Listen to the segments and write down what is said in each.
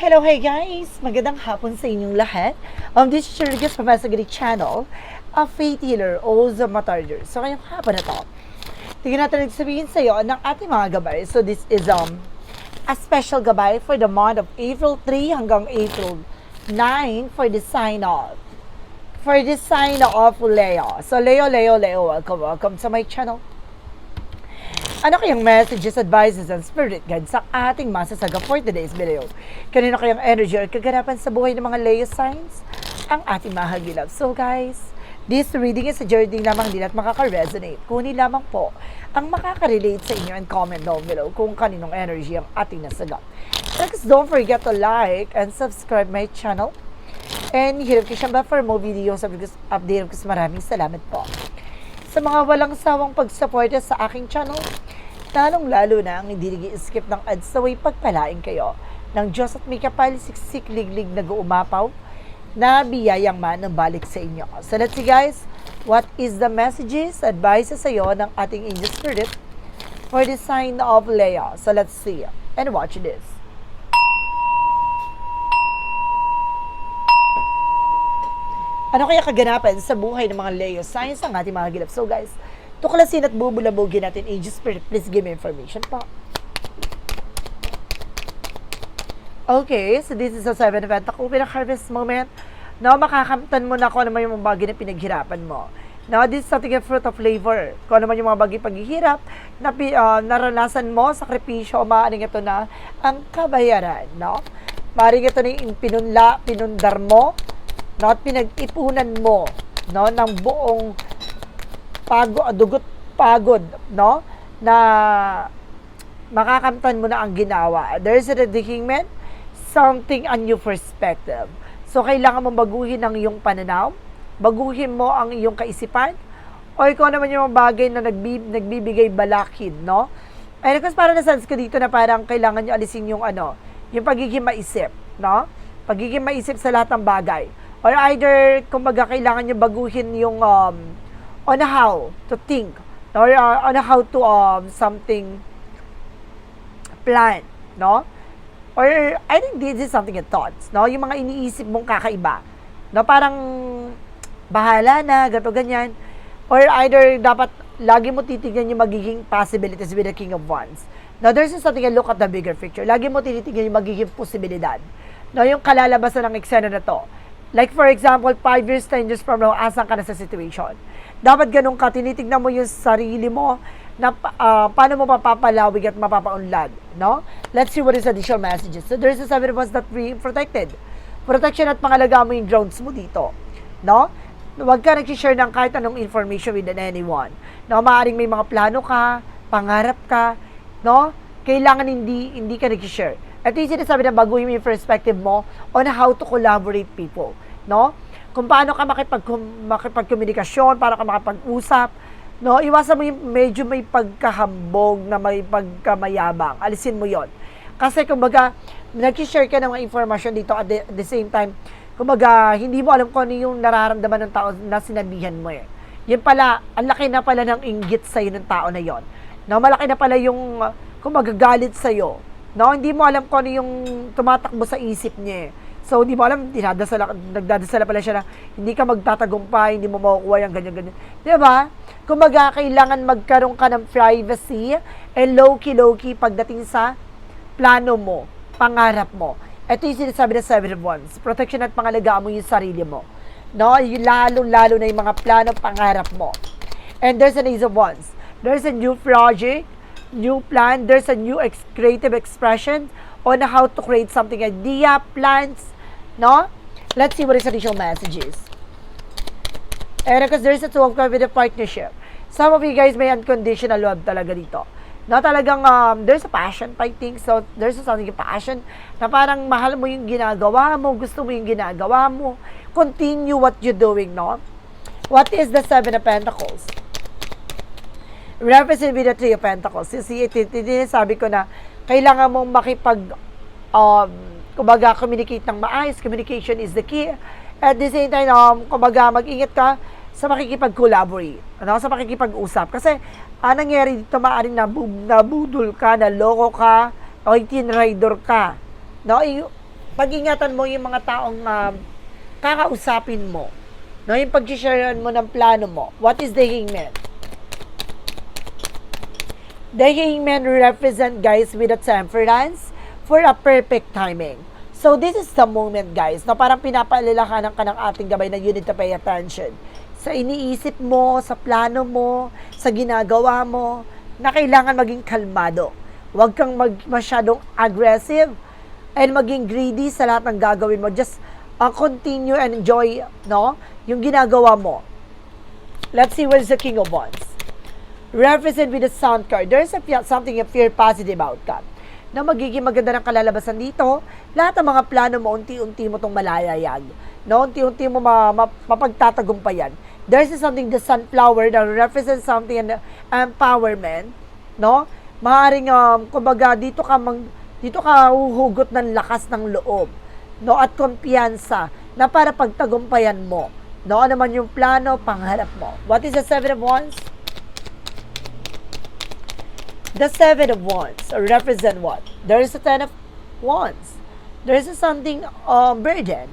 Hello, hey guys! Magandang hapon sa inyong lahat. Um, this is your guest from Masagari Channel, a faith healer, Oza Matarder. So, ngayong hapon na to, tingnan natin nagsabihin sa iyo ng ating mga gabay. So, this is um a special gabay for the month of April 3 hanggang April 9 for the sign off. For the sign off Leo. So, Leo, Leo, Leo, welcome, welcome sa my channel. Ano kayang messages, advices, and spirit guide sa ating masasaga for today's video? Kanino kayang energy or kaganapan sa buhay ng mga Leo signs? Ang ating mahagilap. So guys, this reading is a journey lamang din at makaka-resonate. Kunin lamang po ang makaka-relate sa inyo and comment down below kung kaninong energy ang ating nasagot. Next, don't forget to like and subscribe my channel. And hirap siyang ba for more videos update ko. Maraming salamat po sa mga walang sawang pagsuporta sa aking channel, lalong-lalo na ang hindi nag-skip ng ads sa way pagpalain kayo ng Diyos at may kapal siksik liglig nag-uumapaw na biyayang man ng balik sa inyo. So let's see guys, what is the messages, advices sa iyo ng ating angel spirit for the sign of Leo. So let's see and watch this. Ano kaya kaganapan sa buhay ng mga Leo signs ang ating mga gilap? So guys, tuklasin at bubulabugin natin Spirit. Please give me information po. Okay, so this is a seven event. Ako pinaka-harvest moment. No, makakamtan mo na kung ano man yung mga bagay na pinaghirapan mo. Now, this is something a fruit of labor. Kung ano man yung mga bagay paghihirap, na uh, naranasan mo, sakripisyo, o maaaring ito na ang kabayaran. No? Maaaring ito na yung pinunla, pinundar mo, no, at pinag-ipunan mo no, ng buong pagod, dugot pagod, no, na makakamtan mo na ang ginawa. There is a dedication, something a new perspective. So, kailangan mo baguhin ang iyong pananaw, baguhin mo ang iyong kaisipan, o ikaw naman yung mga bagay na nagbib, nagbibigay balakid, no? Ay, kasi parang nasense ko dito na parang kailangan nyo alisin yung ano, yung pagiging maisip, no? Pagiging maisip sa lahat ng bagay or either kumbaga kailangan niyo baguhin yung um, on how to think or uh, on how to um, something plan, no? Or I think this is something in thoughts, no? Yung mga iniisip mong kakaiba. No, parang bahala na, gato ganyan. Or either dapat lagi mo titignan yung magiging possibilities with the King of Wands. Now, there's something I look at the bigger picture. Lagi mo tinitignan yung magiging posibilidad. No, yung kalalabasan ng eksena na to Like for example, 5 years, 10 years from now, asan ka na sa situation. Dapat ganun ka, tinitignan mo yung sarili mo na uh, paano mo mapapalawig at mapapaunlad. No? Let's see what is additional messages. So there's a seven of that we protected. Protection at pangalaga mo yung grounds mo dito. No? Huwag ka nag-share ng kahit anong information with anyone. No? Maaring may mga plano ka, pangarap ka, no? Kailangan hindi hindi ka nag-share ito yung sinasabi na baguhin mo yung perspective mo on how to collaborate people. No? Kung paano ka makipag, makipagkomunikasyon, paano ka makapag-usap. No? Iwasan mo yung medyo may pagkahambog na may pagkamayabang. Alisin mo yon Kasi kumbaga, nag-share ka ng mga information dito at the, at the same time, kumbaga, hindi mo alam kung ano yung nararamdaman ng tao na sinabihan mo eh. Yan pala, ang laki na pala ng inggit sa'yo ng tao na yon. No, malaki na pala yung, kumbaga, galit sa'yo No, hindi mo alam kung ano yung tumatakbo sa isip niya. Eh. So, hindi mo alam, dinadasal, nagdadasal pala siya na hindi ka magtatagumpay, hindi mo makukuha yung ganyan-ganyan. Di ba? Kumaga, kailangan magkaroon ka ng privacy and low-key, low-key pagdating sa plano mo, pangarap mo. Ito yung sinasabi ng Seven of Wands. Protection at pangalagaan mo yung sarili mo. No? Lalo-lalo na yung mga plano, pangarap mo. And there's an Ace of Wands. There's a new project new plan, there's a new ex- creative expression on how to create something, idea, plans, no? Let's see what is additional messages. And because there's a two of with a partnership. Some of you guys may unconditional love talaga dito. Na talagang um, there's a passion, I think. So, there's a something passion na parang mahal mo yung ginagawa mo, gusto mo yung ginagawa mo. Continue what you're doing, no? What is the Seven of Pentacles? represent with the Three of Pentacles. Kasi sabi ko na kailangan mong makipag um, kumbaga communicate ng maayos. Communication is the key. At the same time, um, kumbaga mag-ingat ka sa makikipag-collaborate, ano, sa makikipag-usap. Kasi, anong nangyari dito, maaaring nabu- nabudol ka, naloko ka, o tinrider ka. No? pag-ingatan mo yung mga taong um, kakausapin mo. No, yung pag-sharean mo ng plano mo. What is the hangman? The hangman represent guys with a temperance for a perfect timing. So this is the moment guys na parang pinapaalalahanan ka ng ating gabay na you need to pay attention sa iniisip mo, sa plano mo, sa ginagawa mo, na kailangan maging kalmado. Huwag kang mag, masyadong aggressive and maging greedy sa lahat ng gagawin mo. Just uh, continue and enjoy no, yung ginagawa mo. Let's see what is the King of Wands. Represent with the sound card. There's a, something a fear positive outcome na magiging maganda ng kalalabasan dito. Lahat ng mga plano mo, unti-unti mo itong malayayag. No? Unti-unti mo ma- ma- mapagtatagumpayan. There's something, the sunflower, that represents something, an empowerment. No? Maaring, um, kumbaga, dito ka, mang, dito ka huhugot ng lakas ng loob. No? At kumpiyansa na para pagtagumpayan mo. No? Ano man yung plano, pangarap mo. What is the Seven of Wands? The Seven of Wands represent what? There is a Ten of Wands. There is a something um, burden.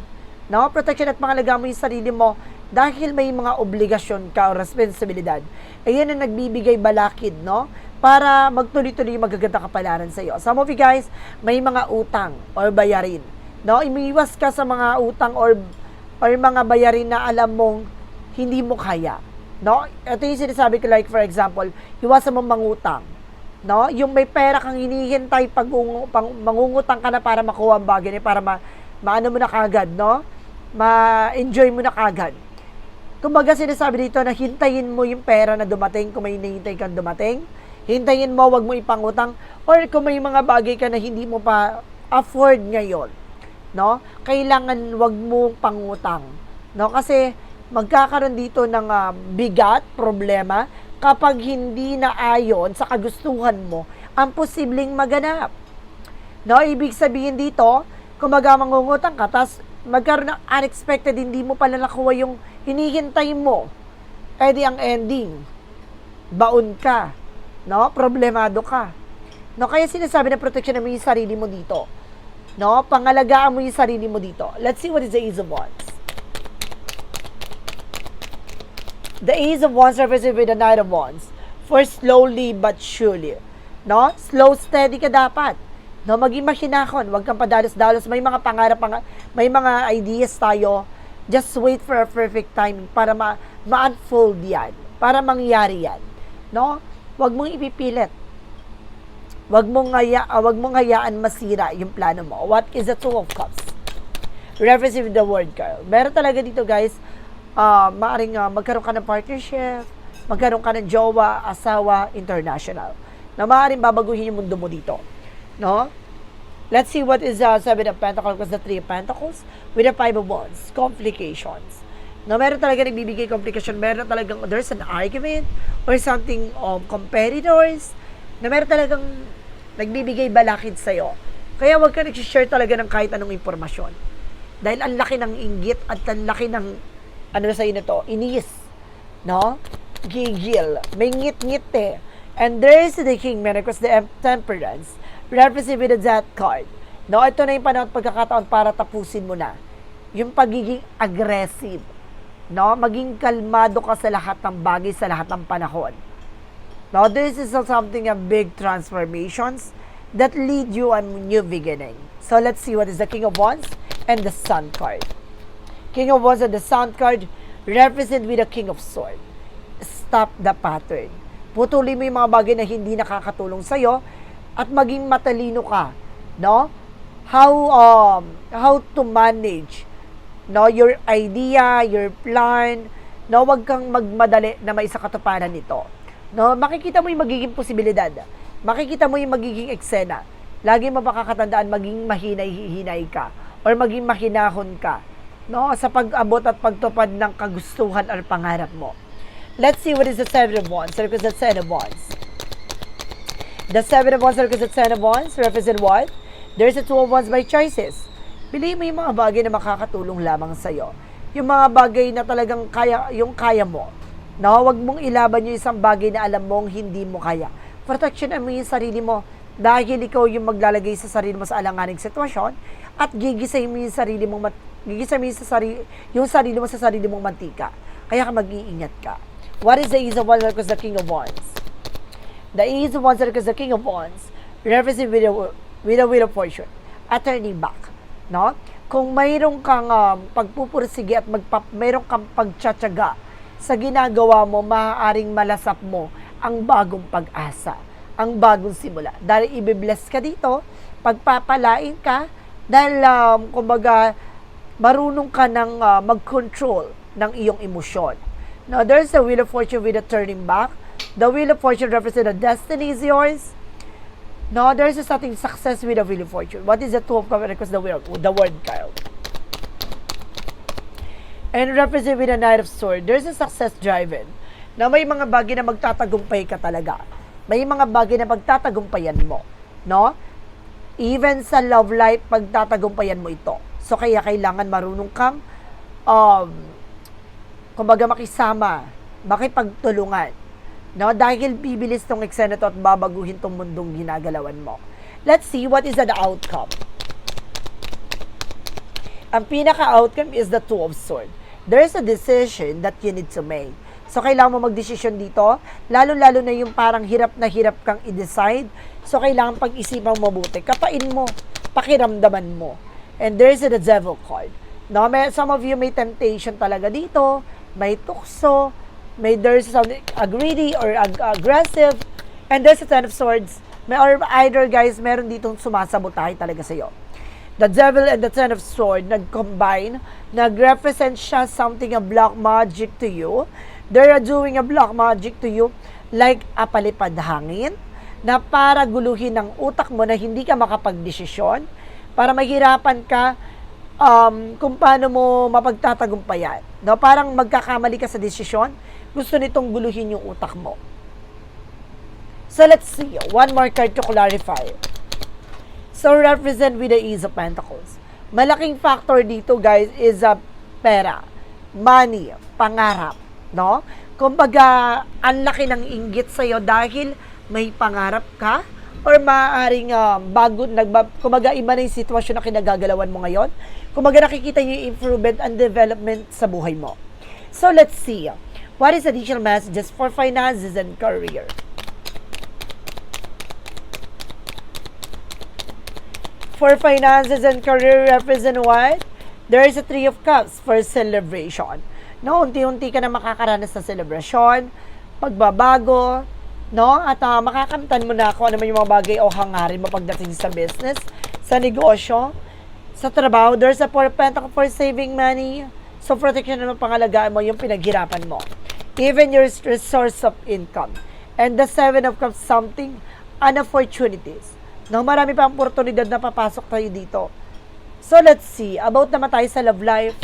No? Protection at pangalaga mo yung sarili mo dahil may mga obligasyon ka o responsibilidad. Ayan ang nagbibigay balakid, no? Para magtuloy-tuloy yung magaganda kapalaran sa iyo. Some of you guys, may mga utang or bayarin. No? Imiwas ka sa mga utang or or mga bayarin na alam mong hindi mo kaya. No? Ito yung sinasabi ko like for example, iwasan mo mangutang no? Yung may pera kang hinihintay pag pang, mangungutang ka na para makuha ang bagay niya, para ma, maano mo na kagad, no? Ma-enjoy mo na kagad. Kumbaga sinasabi dito na hintayin mo yung pera na dumating kung may hinihintay kang dumating. Hintayin mo, wag mo ipangutang. Or kung may mga bagay ka na hindi mo pa afford ngayon, no? Kailangan wag mo pangutang, no? Kasi magkakaroon dito ng ah, bigat, problema, kapag hindi na ayon sa kagustuhan mo ang posibleng maganap. No, ibig sabihin dito, kung mangungutang ka, tas magkaroon ng unexpected, hindi mo pala nakuha yung hinihintay mo, eh ang ending, baon ka, no? Problemado ka. No, kaya sinasabi na protection mo yung sarili mo dito. No, pangalagaan mo yung sarili mo dito. Let's see what is the Ace of Wands. The Ace of Wands represented with the Knight of Wands. For slowly but surely. No? Slow, steady ka dapat. No, maging mahinahon, huwag kang padalos-dalos. May mga pangarap, mga, may mga ideas tayo. Just wait for a perfect time para ma, ma-unfold yan. Para mangyari yan. No? Huwag mong ipipilit. Huwag mong, haya, ah, huwag mong hayaan masira yung plano mo. What is the Two of Cups? Reference with the word, Carl. Meron talaga dito, guys, uh, maaring uh, magkaroon ka ng partnership, magkaroon ka ng jowa, asawa, international. Na maaaring babaguhin yung mundo mo dito. No? Let's see what is uh, Seven of Pentacles plus the Three of Pentacles with the Five of Wands. Complications. No, meron talaga nagbibigay complication. Meron talagang, there's an argument or something of competitors na meron talagang nagbibigay balakid sa'yo. Kaya wag ka nag-share talaga ng kahit anong impormasyon. Dahil ang laki ng inggit at ang laki ng ano sa'yo nito, inis. No? Gigil. May ngit-ngit eh. And there's the King Man across the Temperance represented with the Death card. No, ito na yung panahon at pagkakataon para tapusin mo na. Yung pagiging aggressive. No, maging kalmado ka sa lahat ng bagay, sa lahat ng panahon. No, this is something a big transformations that lead you a new beginning. So let's see what is the King of Wands and the Sun card. King of Wands and the Sun card represent with the King of Swords. Stop the pattern. Putulin mo yung mga bagay na hindi nakakatulong sa'yo at maging matalino ka. No? How, um, how to manage no, your idea, your plan, no, wag kang magmadali na may sa katuparan nito. No, makikita mo yung magiging posibilidad. Makikita mo yung magiging eksena. Lagi mo makakatandaan maging mahinay-hinay ka or maging mahinahon ka no, sa pag-abot at pagtupad ng kagustuhan or pangarap mo. Let's see what is the Seven of Wands. Represent Seven of Wands. The Seven of Wands represent Seven of Wands. Represent what? There's a Two of Wands by choices. Piliin mo yung mga bagay na makakatulong lamang sa'yo. Yung mga bagay na talagang kaya, yung kaya mo. No, wag mong ilaban yung isang bagay na alam mong hindi mo kaya. Protection mo yung sarili mo dahil ikaw yung maglalagay sa sarili mo sa alanganing sitwasyon at gigisay mo yung sarili mong mat- gigisay mo yung, sa sarili, yung sarili mo sa sarili mong mantika. Kaya ka mag-iingat ka. What is the Ace of Wands because the King of Wands? The Ace of Wands because the King of Wands represent with a, with a Wheel of Fortune. A turning back. No? Kung mayroon kang um, pagpupursige at magpa, mayroon kang pagtsatsaga sa ginagawa mo, maaaring malasap mo ang bagong pag-asa, ang bagong simula. Dahil ibibless ka dito, pagpapalain ka, dahil um, kumbaga, marunong ka ng uh, mag-control ng iyong emosyon. Now, there's a Wheel of Fortune with a turning back. The Wheel of Fortune represents the destiny is yours. No, there's a something success with a Wheel of Fortune. What is the Two of Cups? Because the word, the word card. And represent with a Knight of Swords. There's a success driven. Na may mga bagay na magtatagumpay ka talaga. May mga bagay na magtatagumpayan mo. No? Even sa love life, pagtatagumpayan mo ito. So, kaya kailangan marunong kang um, kumbaga makisama, makipagtulungan. No? Dahil bibilis tong eksena at babaguhin tong mundong ginagalawan mo. Let's see what is the outcome. Ang pinaka-outcome is the Two of Swords. There's a decision that you need to make. So, kailangan mo magdesisyon dito, lalo-lalo na yung parang hirap na hirap kang i-decide. So, kailangan pag-isipan mo mabuti. Kapain mo, pakiramdaman mo. And there's the Devil card. No, may, some of you may temptation talaga dito, may tukso, may there's something a greedy or ag- aggressive, and there's a Ten of Swords. May or either guys, meron ditong sumasabotahe talaga sa iyo. The Devil and the Ten of Swords nag-combine, nag-represent siya something a black magic to you. They are doing a black magic to you like a palipad hangin na para guluhin ang utak mo na hindi ka makapagdesisyon, para mahirapan ka um, kung paano mo mapagtatagumpayan. No? Parang magkakamali ka sa desisyon, gusto nitong guluhin yung utak mo. So let's see. One more card to clarify. So represent with the Ace of Pentacles. Malaking factor dito guys is a pera, money, pangarap, no? Kumbaga, ang laki ng inggit sa'yo dahil may pangarap ka or maaaring uh, bago, nagba, kumbaga iba na yung sitwasyon na kinagagalawan mo ngayon. Kumbaga nakikita niyo yung improvement and development sa buhay mo. So let's see. What is additional messages for finances and career? For finances and career represent what? There is a Three of Cups for celebration. No, unti-unti ka na makakaranas sa celebration, pagbabago, no? At uh, makakamtan mo na kung ano man yung mga bagay o hangarin mo pagdating sa business, sa negosyo, sa trabaho. There's a Pentacles for saving money. So, protection naman pangalagaan mo yung pinaghirapan mo. Even your source of income. And the Seven of Cups, something, an opportunities. No, marami pa ang oportunidad na papasok tayo dito. So, let's see. About naman tayo sa love life.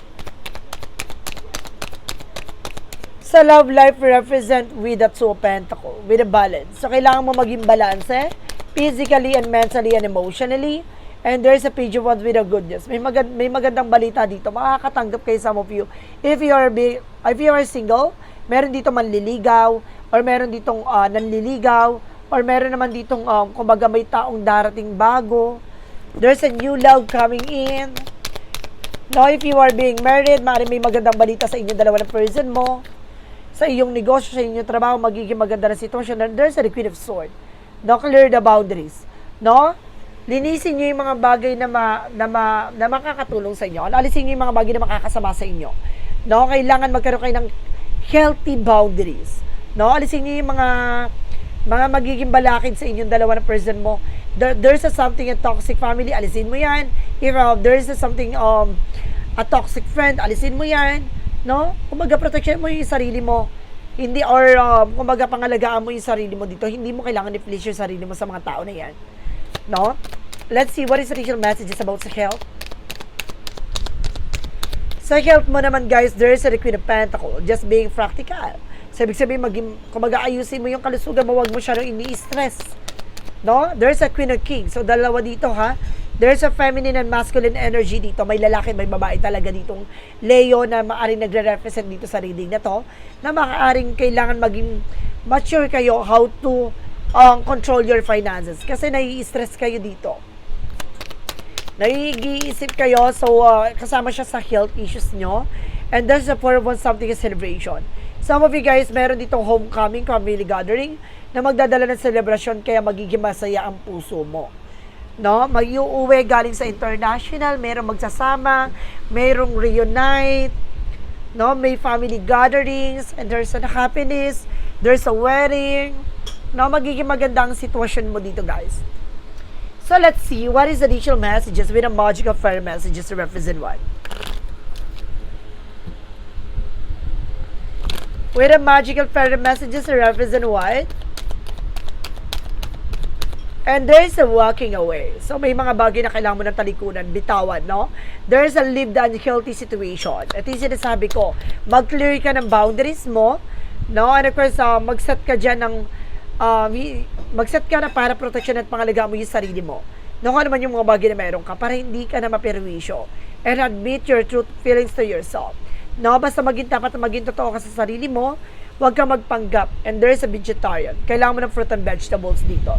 Sa love life, represent with the two of pentacle, with a balance. So, kailangan mo maging balance eh, physically and mentally and emotionally. And there's a page of wands with a good news. May, magand- may magandang balita dito. Makakatanggap kayo some of you. If you are, be- if you are single, meron dito manliligaw, or meron ditong uh, nanliligaw, or meron naman ditong, um, kumbaga may taong darating bago. There's a new love coming in. No, if you are being married, maaari may magandang balita sa inyong dalawa ng person mo. Sa iyong negosyo, sa inyong trabaho, magiging maganda na sitwasyon. And there's a Queen of Sword. No, clear the boundaries. No? Linisin niyo yung mga bagay na, ma, na, ma, na makakatulong sa inyo. Alisin niyo yung mga bagay na makakasama sa inyo. No? Kailangan magkaroon kayo ng healthy boundaries. No? Alisin niyo yung mga mga magiging balakid sa inyong dalawa na person mo. There, there's a something a toxic family, alisin mo yan. If uh, there's a something um a toxic friend, alisin mo yan. No? Kumbaga protection mo yung sarili mo. Hindi or um, kumbaga pangalagaan mo yung sarili mo dito. Hindi mo kailangan i-please yung sarili mo sa mga tao na yan. No? Let's see what is the real messages about sa health. Sa health mo naman guys, there is a Queen of Pentacles. Just being practical. So, ibig maging, kung mag-aayusin mo yung kalusugan mo, huwag mo siya ini-stress. No? There's a Queen of King. So, dalawa dito, ha? There's a feminine and masculine energy dito. May lalaki, may babae talaga ditong Leo na maaring nagre-represent dito sa reading na to, na maaaring kailangan maging mature kayo how to um, control your finances. Kasi nai-stress kayo dito. Naiiisip kayo, so uh, kasama siya sa health issues nyo. And there's a four one something a celebration. Some of you guys, meron ditong homecoming, family gathering, na magdadala ng celebration, kaya magiging masaya ang puso mo. No? Mag-iuwi galing sa international, merong magsasama, merong reunite, no? May family gatherings, and there's a happiness, there's a wedding, no? Magiging maganda sitwasyon mo dito, guys. So let's see what is the additional messages with a magic of fire messages to represent what? With a magical fairy messages to represent what? And there's a walking away. So may mga bagay na kailangan mo ng talikunan, bitawan, no? There's a lived unhealthy situation. Ito yung sinasabi ko, mag-clear ka ng boundaries mo, no? And of course, uh, mag-set ka dyan ng, y- mag-set ka na para protection at pangalaga mo yung sarili mo. No, ano man yung mga bagay na meron ka, para hindi ka na maperwisyo. And admit your truth feelings to yourself. No, basta maging tapat at maging totoo ka sa sarili mo, huwag kang magpanggap. And there's a vegetarian. Kailangan mo ng fruit and vegetables dito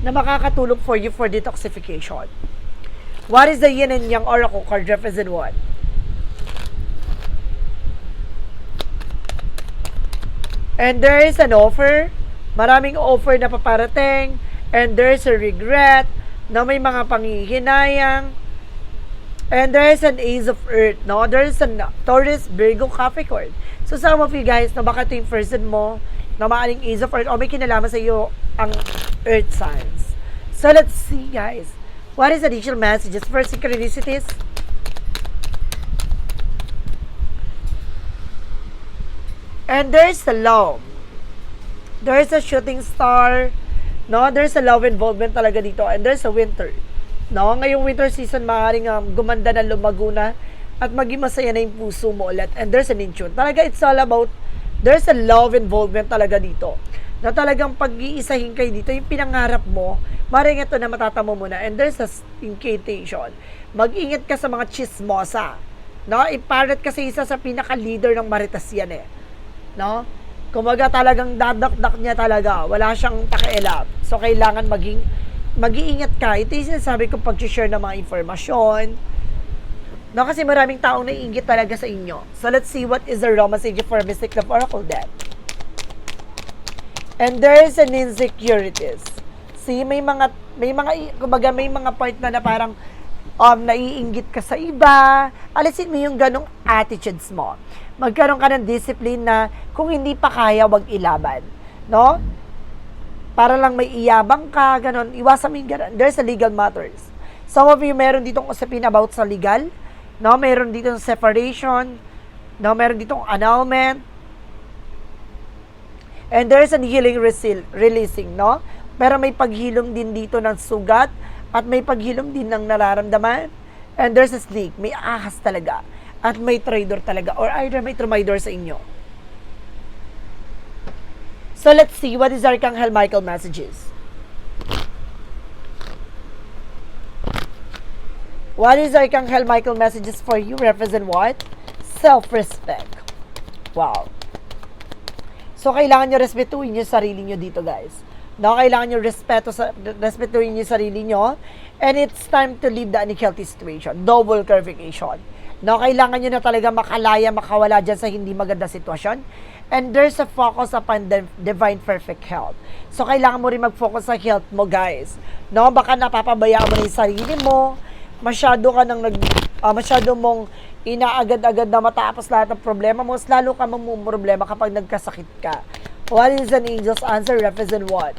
na makakatulong for you for detoxification. What is the yin and yang oracle card represent what? And there is an offer, maraming offer na paparating, and there's a regret, na may mga panghihinayang, and there's an ace of earth, no? There's an Taurus, Virgo, Capricorn. So some of you guys, na baka ito yung person mo, na maaling ace of earth, o may kinalaman sa iyo ang earth signs. So let's see guys, what is additional messages for synchronicities? And there's a love. There's a shooting star. No, there's a love involvement talaga dito. And there's a winter. No, ngayong winter season, maaaring um, gumanda na lumago na at maging masaya na yung puso mo ulit. And there's an in-tune. Talaga, it's all about, there's a love involvement talaga dito. Na talagang pag-iisahin kayo dito, yung pinangarap mo, maring ito na matatamo mo na. And there's a incantation. Mag-ingat ka sa mga chismosa. No, iparat kasi isa sa pinaka-leader ng Maritas yan eh. No? Kumaga talagang dadakdak niya talaga. Wala siyang pakialam. So, kailangan maging mag-iingat ka. Ito yung sinasabi ko pag-share ng mga informasyon. No, kasi maraming taong naiingit talaga sa inyo. So, let's see what is the raw message for Mystic Love Oracle deck. And there is an insecurities. See, may mga, may mga, kumbaga may mga part na na parang um, naiinggit ka sa iba. Alisin mo yung ganong attitudes mo. Magkaroon ka ng discipline na kung hindi pa kaya, wag ilaban. No? Para lang may iyabang ka, ganon. Iwasan mo yung ganon. There's a legal matters. Some of you, meron ditong usapin about sa legal. No? Meron ditong separation. No? Meron ditong annulment. And there's an healing resil- releasing, no? Pero may paghilom din dito ng sugat at may paghilom din ng nararamdaman. And there's a snake, may ahas talaga. At may traitor talaga. Or either may traitor sa inyo. So let's see what is Archangel Michael messages. What is Archangel Michael messages for you? Represent what? Self-respect. Wow. So, kailangan nyo respetuhin yung sarili nyo dito, guys. No, kailangan nyo respeto sa, respetuhin yung sarili nyo. And it's time to leave the unhealthy situation. Double clarification. No, kailangan nyo na talaga makalaya, makawala dyan sa hindi maganda sitwasyon. And there's a focus upon the divine perfect health. So, kailangan mo rin mag-focus sa health mo, guys. No, baka napapabayaan mo na yung sarili mo. Masyado ka nang nag, ah, masyado mong inaagad-agad na matapos lahat ng problema mo, mas lalo ka mamumroblema kapag nagkasakit ka. What is an angel's answer? Represent what?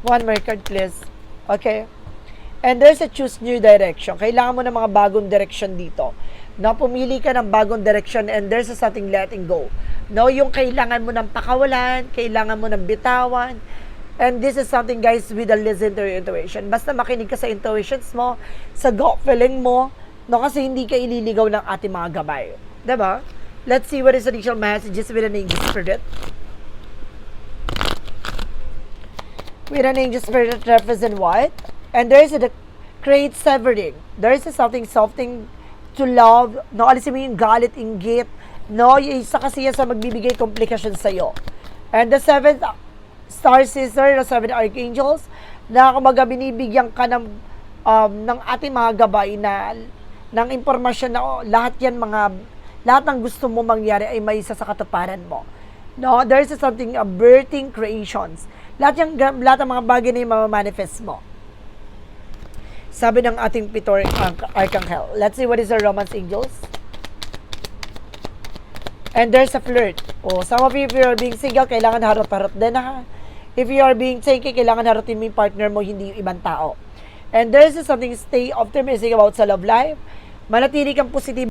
One more card, please. Okay. And there's a choose new direction. Kailangan mo ng mga bagong direction dito. No, pumili ka ng bagong direction and there's a something letting go. No, yung kailangan mo ng pakawalan, kailangan mo ng bitawan. And this is something guys with a listen to your intuition. Basta makinig ka sa intuitions mo, sa gut feeling mo, no, kasi hindi ka ililigaw ng ating mga gabay. 'Di ba? Let's see what is the additional messages with an angel spirit. With an angel spirit represent what? And there is a create severing. There is a something, something to love. No, alisin mo yung galit, inggit, No, yung isa kasi yan sa magbibigay komplikasyon sa'yo. And the seventh star sister, the seven archangels, na kumaga binibigyan ka ng, um, ng ating mga gabay na ng impormasyon na oh, lahat yan mga lahat ng gusto mo mangyari ay may isa sa katuparan mo. No, there is something a birthing creations. Lahat yung lahat ng mga bagay na yung mamamanifest mo. Sabi ng ating Pitor Arch- Archangel. Let's see what is the Romance Angels. And there's a flirt. Oh, some of you, if you're being single, kailangan harot-harot din ha. If you are being taken, kailangan harotin mo yung partner mo, hindi yung ibang tao. And there's something stay optimistic about sa love life. Manatili kang positive